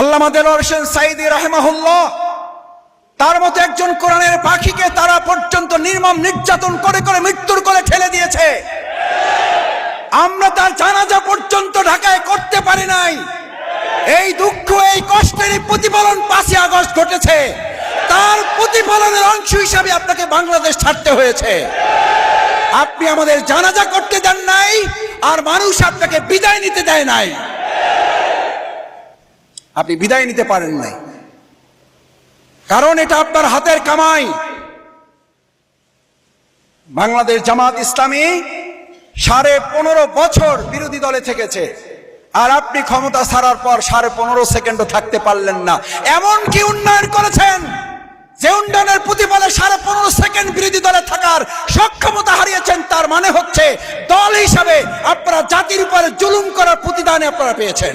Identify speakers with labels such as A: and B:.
A: আল্লামা দেলোয়ার হোসেন সাইদি রাহেমাহুল্লাহ, তার মতো একজন কোরআনের পাখিকে তারা পর্যন্ত নির্মম নির্যাতন করে করে মৃত্যুর করে ঠেলে দিয়েছে। আমরা তার জানাজা পর্যন্ত ঢাকায় করতে পারি নাই। এই দুঃখ, এই কষ্টেরই প্রতিফলন পাঁচই আগস্ট ঘটেছে। তার প্রতিফলনের অংশ হিসাবে আপনাকে বাংলাদেশ ছাড়তে হয়েছে। আপনি আমাদের জানাজা করতে দেন নাই, আর মানুষ আপনাকে বিদায় নিতে দেয় নাই। আপনি বিদায় নিতে পারেন নাই। কারণ এটা আপনার হাতের কামাই। বাংলাদেশ জামাত ইসলামী সাড়ে পনেরো বছর বিরোধী দলে থেকেছে। আর আপনি ক্ষমতা ছাড়ার পর সাড়ে পনেরো সেকেন্ডও থাকতে পারলেন না। এমন কি উন্নয়ন করেছেন যে উন্নয়নের প্রতিফলে সাড়ে পনেরো সেকেন্ড বিরোধী দলে থাকার সক্ষমতা হারিয়েছেন, তার মানে হচ্ছে দল হিসাবে আপনারা জাতির উপরে জুলুম করার প্রতিদানে আপনারা পেয়েছেন।